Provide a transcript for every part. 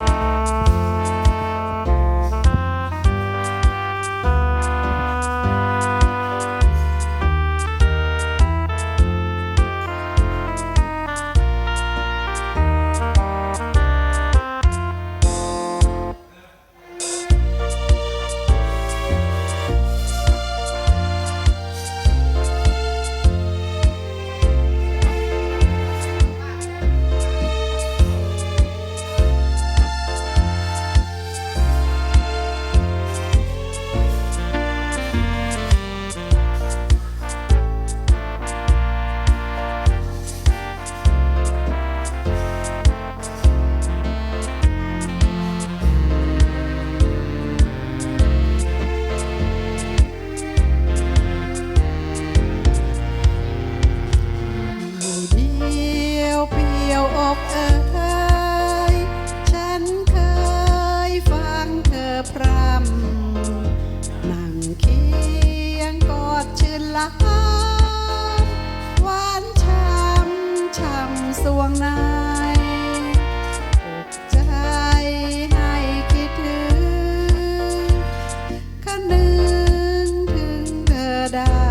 you อกเอ่ยฉันเคยฟังเธอพรำนั่งเคียงกอดชื่นละหวานช้ำช้ำสวงในอกใจให้คิดถึงคันถึงเธอได้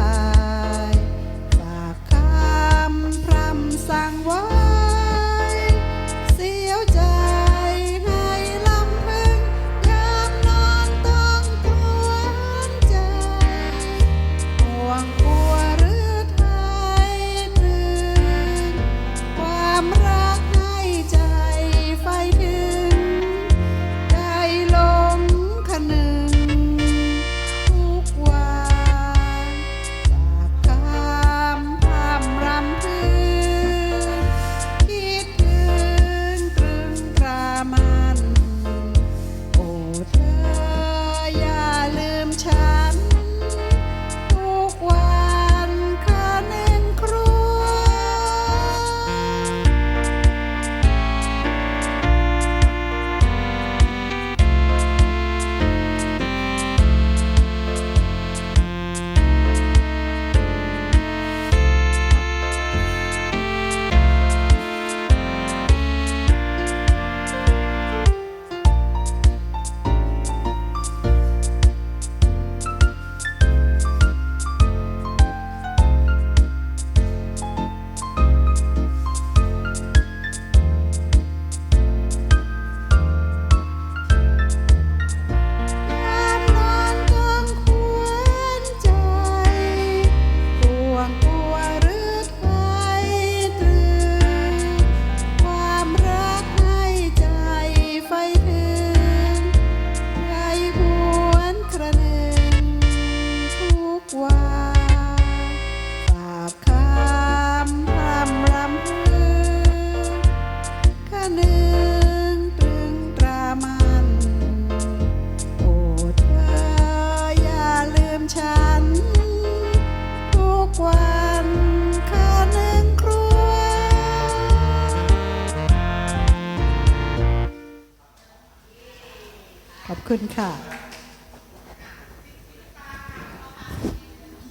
ขอบคุณค่ะ